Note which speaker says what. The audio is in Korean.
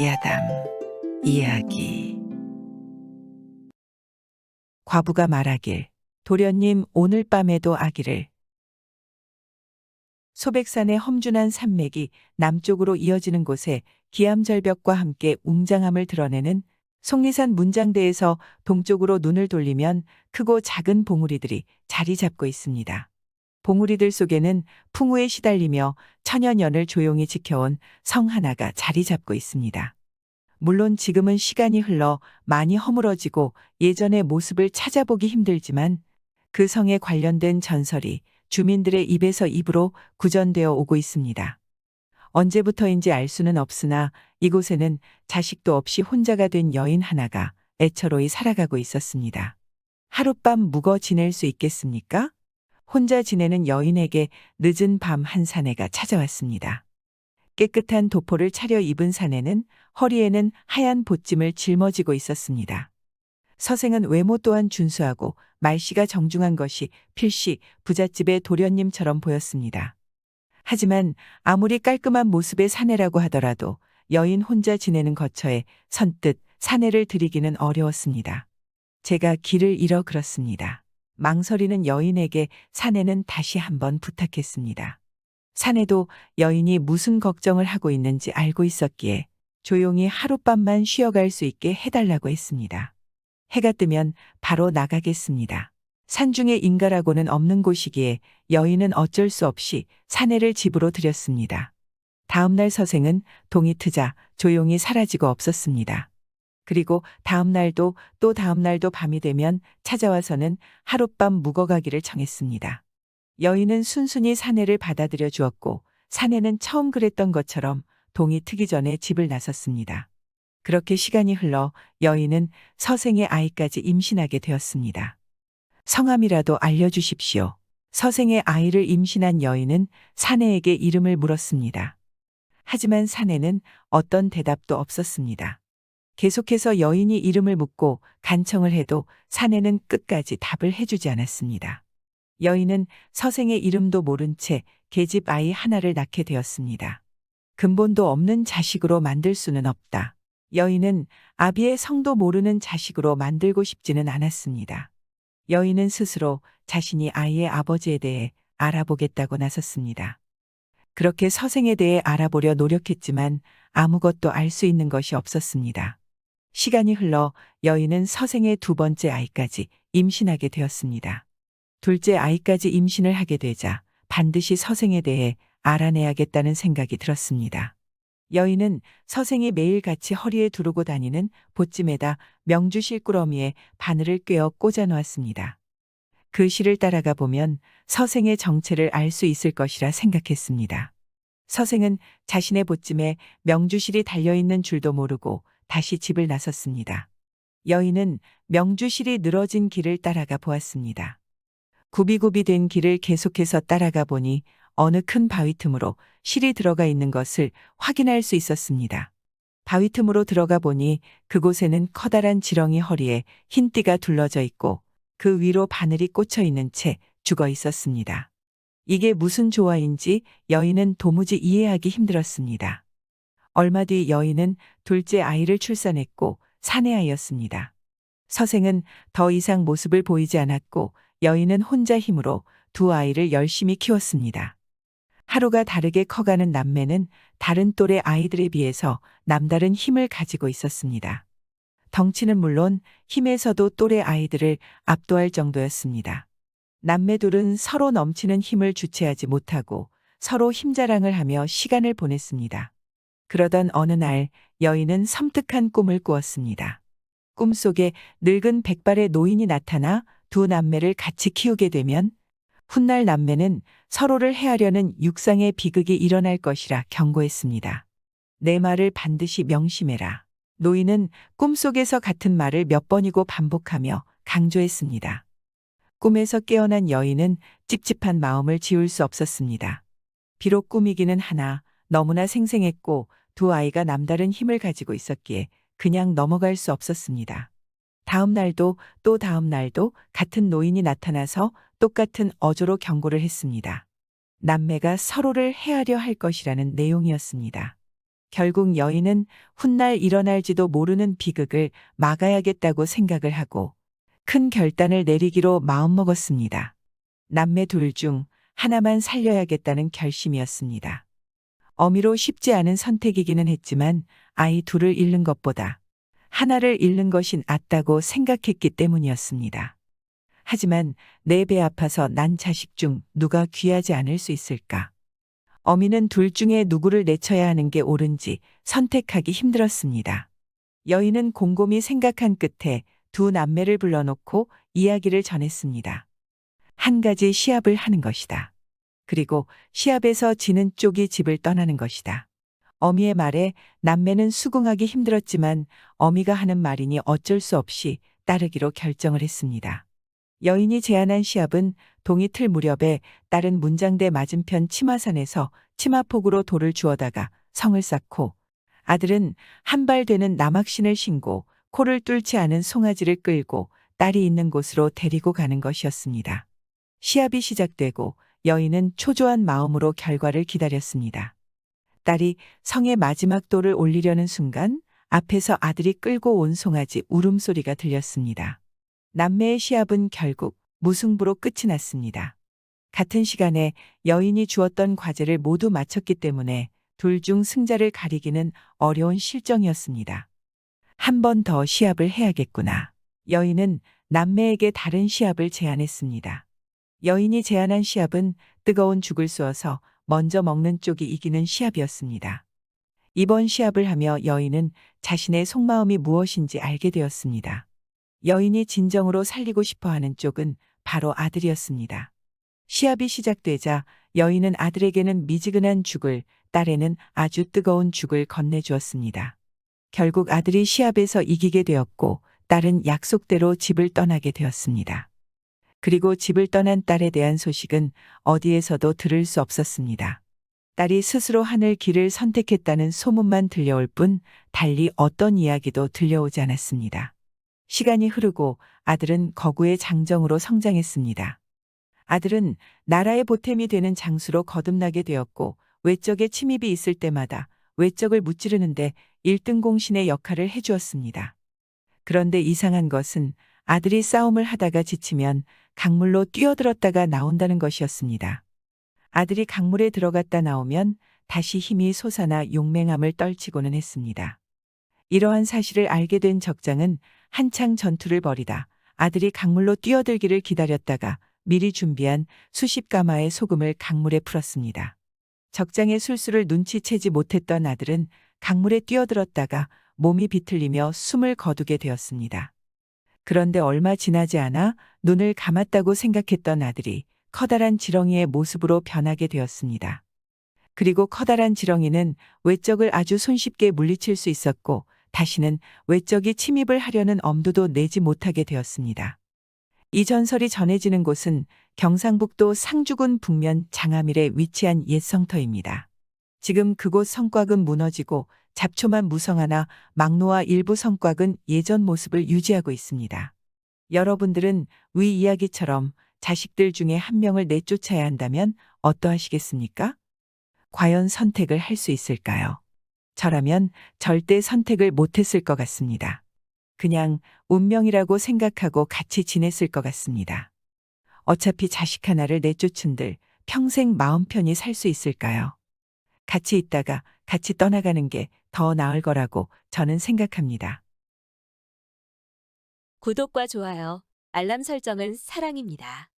Speaker 1: 야담 이야기 과부가 말하길 도련님 오늘 밤에도 아기를 소백산의 험준한 산맥이 남쪽으로 이어지는 곳에 기암절벽과 함께 웅장함을 드러내는 속리산 문장대에서 동쪽으로 눈을 돌리면 크고 작은 봉우리들이 자리 잡고 있습니다. 봉우리들 속에는 풍우에 시달리며 천여년을 조용히 지켜온 성 하나가 자리 잡고 있습니다. 물론 지금은 시간이 흘러 많이 허물어지고 예전의 모습을 찾아보기 힘들지만 그 성에 관련된 전설이 주민들의 입에서 입으로 구전되어 오고 있습니다. 언제부터인지 알 수는 없으나 이곳에는 자식도 없이 혼자가 된 여인 하나가 애처로이 살아가고 있었습니다. 하룻밤 묵어 지낼 수 있겠습니까? 혼자 지내는 여인에게 늦은 밤 한 사내가 찾아왔습니다. 깨끗한 도포를 차려 입은 사내는 허리에는 하얀 보찜을 짊어지고 있었습니다. 서생은 외모 또한 준수하고 말씨가 정중한 것이 필시 부잣집의 도련님처럼 보였습니다. 하지만 아무리 깔끔한 모습의 사내라고 하더라도 여인 혼자 지내는 거처에 선뜻 사내를 들이기는 어려웠습니다. 제가 길을 잃어 그렇습니다. 망설이는 여인에게 사내는 다시 한번 부탁했습니다. 사내도 여인이 무슨 걱정을 하고 있는지 알고 있었기에 조용히 하룻밤만 쉬어갈 수 있게 해달라고 했습니다. 해가 뜨면 바로 나가겠습니다. 산중에 인가라고는 없는 곳이기에 여인은 어쩔 수 없이 사내를 집으로 들였습니다. 다음날 서생은 동이 트자 조용히 사라지고 없었습니다. 그리고 다음 날도 또 다음 날도 밤이 되면 찾아와서는 하룻밤 묵어가기를 청했습니다. 여인은 순순히 사내를 받아들여 주었고 사내는 처음 그랬던 것처럼 동이 트기 전에 집을 나섰습니다. 그렇게 시간이 흘러 여인은 서생의 아이까지 임신하게 되었습니다. 성함이라도 알려주십시오. 서생의 아이를 임신한 여인은 사내에게 이름을 물었습니다. 하지만 사내는 어떤 대답도 없었습니다. 계속해서 여인이 이름을 묻고 간청을 해도 사내는 끝까지 답을 해주지 않았습니다. 여인은 서생의 이름도 모른 채 계집 아이 하나를 낳게 되었습니다. 근본도 없는 자식으로 만들 수는 없다. 여인은 아비의 성도 모르는 자식으로 만들고 싶지는 않았습니다. 여인은 스스로 자신이 아이의 아버지에 대해 알아보겠다고 나섰습니다. 그렇게 서생에 대해 알아보려 노력했지만 아무것도 알 수 있는 것이 없었습니다. 시간이 흘러 여인은 서생의 두 번째 아이까지 임신하게 되었습니다. 둘째 아이까지 임신을 하게 되자 반드시 서생에 대해 알아내야겠다는 생각이 들었습니다. 여인은 서생이 매일 같이 허리에 두르고 다니는 보찜에다 명주 실꾸러미에 바늘을 꿰어 꽂아 놓았습니다. 그 실을 따라가 보면 서생의 정체를 알 수 있을 것이라 생각했습니다. 서생은 자신의 보찜에 명주실이 달려있는 줄도 모르고 다시 집을 나섰습니다. 여인은 명주실이 늘어진 길을 따라가 보았습니다. 굽이굽이 된 길을 계속해서 따라가 보니 어느 큰 바위 틈으로 실이 들어가 있는 것을 확인할 수 있었습니다. 바위 틈으로 들어가 보니 그곳에는 커다란 지렁이 허리에 흰 띠가 둘러져 있고 그 위로 바늘이 꽂혀 있는 채 죽어 있었습니다. 이게 무슨 조화인지 여인은 도무지 이해하기 힘들었습니다. 얼마 뒤 여인은 둘째 아이를 출산했고 사내아이였습니다. 서생은 더 이상 모습을 보이지 않았고 여인은 혼자 힘으로 두 아이를 열심히 키웠습니다. 하루가 다르게 커가는 남매는 다른 또래 아이들에 비해서 남다른 힘을 가지고 있었습니다. 덩치는 물론 힘에서도 또래 아이들을 압도할 정도였습니다. 남매 둘은 서로 넘치는 힘을 주체하지 못하고 서로 힘자랑을 하며 시간을 보냈습니다. 그러던 어느 날 여인은 섬뜩한 꿈을 꾸었습니다. 꿈속에 늙은 백발의 노인이 나타나 두 남매를 같이 키우게 되면 훗날 남매는 서로를 해하려는 육상의 비극이 일어날 것이라 경고했습니다. 내 말을 반드시 명심해라. 노인은 꿈속에서 같은 말을 몇 번이고 반복하며 강조했습니다. 꿈에서 깨어난 여인은 찝찝한 마음을 지울 수 없었습니다. 비록 꿈이기는 하나 너무나 생생했고 두 아이가 남다른 힘을 가지고 있었기에 그냥 넘어갈 수 없었습니다. 다음 날도 또 다음 날도 같은 노인이 나타나서 똑같은 어조로 경고를 했습니다. 남매가 서로를 해하려 할 것이라는 내용이었습니다. 결국 여인은 훗날 일어날지도 모르는 비극을 막아야겠다고 생각을 하고 큰 결단을 내리기로 마음먹었습니다. 남매 둘 중 하나만 살려야겠다는 결심이었습니다. 어미로 쉽지 않은 선택이기는 했지만 아이 둘을 잃는 것보다 하나를 잃는 것이 낫다고 생각했기 때문이었습니다. 하지만 내 배 아파서 난 자식 중 누가 귀하지 않을 수 있을까? 어미는 둘 중에 누구를 내쳐야 하는 게 옳은지 선택하기 힘들었습니다. 여인은 곰곰이 생각한 끝에 두 남매를 불러놓고 이야기를 전했습니다. 한 가지 시합을 하는 것이다. 그리고 시합에서 지는 쪽이 집을 떠나는 것이다. 어미의 말에 남매는 수긍하기 힘들었지만 어미가 하는 말이니 어쩔 수 없이 따르기로 결정을 했습니다. 여인이 제안한 시합은 동이 틀 무렵에 딸은 문장대 맞은편 치마산에서 치마폭으로 돌을 주워다가 성을 쌓고 아들은 한 발 되는 남학신을 신고 코를 뚫지 않은 송아지를 끌고 딸이 있는 곳으로 데리고 가는 것이었습니다. 시합이 시작되고 여인은 초조한 마음으로 결과를 기다렸습니다. 딸이 성의 마지막 돌을 올리려는 순간 앞에서 아들이 끌고 온 송아지 울음소리가 들렸습니다. 남매의 시합은 결국 무승부로 끝이 났습니다. 같은 시간에 여인이 주었던 과제를 모두 마쳤기 때문에 둘 중 승자를 가리기는 어려운 실정이었습니다. 한 번 더 시합을 해야겠구나. 여인은 남매에게 다른 시합을 제안했습니다. 여인이 제안한 시합은 뜨거운 죽을 쏘어서 먼저 먹는 쪽이 이기는 시합이었습니다. 이번 시합을 하며 여인은 자신의 속마음이 무엇인지 알게 되었습니다. 여인이 진정으로 살리고 싶어 하는 쪽은 바로 아들이었습니다. 시합이 시작되자 여인은 아들에게는 미지근한 죽을, 딸에는 아주 뜨거운 죽을 건네주었습니다. 결국 아들이 시합에서 이기게 되었고 딸은 약속대로 집을 떠나게 되었습니다. 그리고 집을 떠난 딸에 대한 소식은 어디에서도 들을 수 없었습니다. 딸이 스스로 하늘 길을 선택했다는 소문만 들려올 뿐 달리 어떤 이야기도 들려오지 않았습니다. 시간이 흐르고 아들은 거구의 장정으로 성장했습니다. 아들은 나라의 보탬이 되는 장수로 거듭나게 되었고 외적에 침입이 있을 때마다 외적을 무찌르는데 1등 공신의 역할을 해주었습니다. 그런데 이상한 것은 아들이 싸움을 하다가 지치면 강물로 뛰어들었다가 나온다는 것이었습니다. 아들이 강물에 들어갔다 나오면 다시 힘이 솟아나 용맹함을 떨치고는 했습니다. 이러한 사실을 알게 된 적장은 한창 전투를 벌이다 아들이 강물로 뛰어들기를 기다렸다가 미리 준비한 수십 가마의 소금을 강물에 풀었습니다. 적장의 술수를 눈치채지 못했던 아들은 강물에 뛰어들었다가 몸이 비틀리며 숨을 거두게 되었습니다. 그런데 얼마 지나지 않아 눈을 감았다고 생각했던 아들이 커다란 지렁이의 모습으로 변하게 되었습니다. 그리고 커다란 지렁이는 외적을 아주 손쉽게 물리칠 수 있었고 다시는 외적이 침입을 하려는 엄두도 내지 못하게 되었습니다. 이 전설이 전해지는 곳은 경상북도 상주군 북면 장암일에 위치한 옛 성터입니다. 지금 그곳 성곽은 무너지고 잡초만 무성하나 막노와 일부 성곽은 예전 모습을 유지하고 있습니다. 여러분들은 위 이야기처럼 자식들 중에 한 명을 내쫓아야 한다면 어떠하시겠습니까? 과연 선택을 할 수 있을까요? 저라면 절대 선택을 못했을 것 같습니다. 그냥 운명이라고 생각하고 같이 지냈을 것 같습니다. 어차피 자식 하나를 내쫓은들 평생 마음 편히 살 수 있을까요? 같이 있다가 같이 떠나가는 게 더 나을 거라고 저는 생각합니다.
Speaker 2: 구독과 좋아요, 알람 설정은 사랑입니다.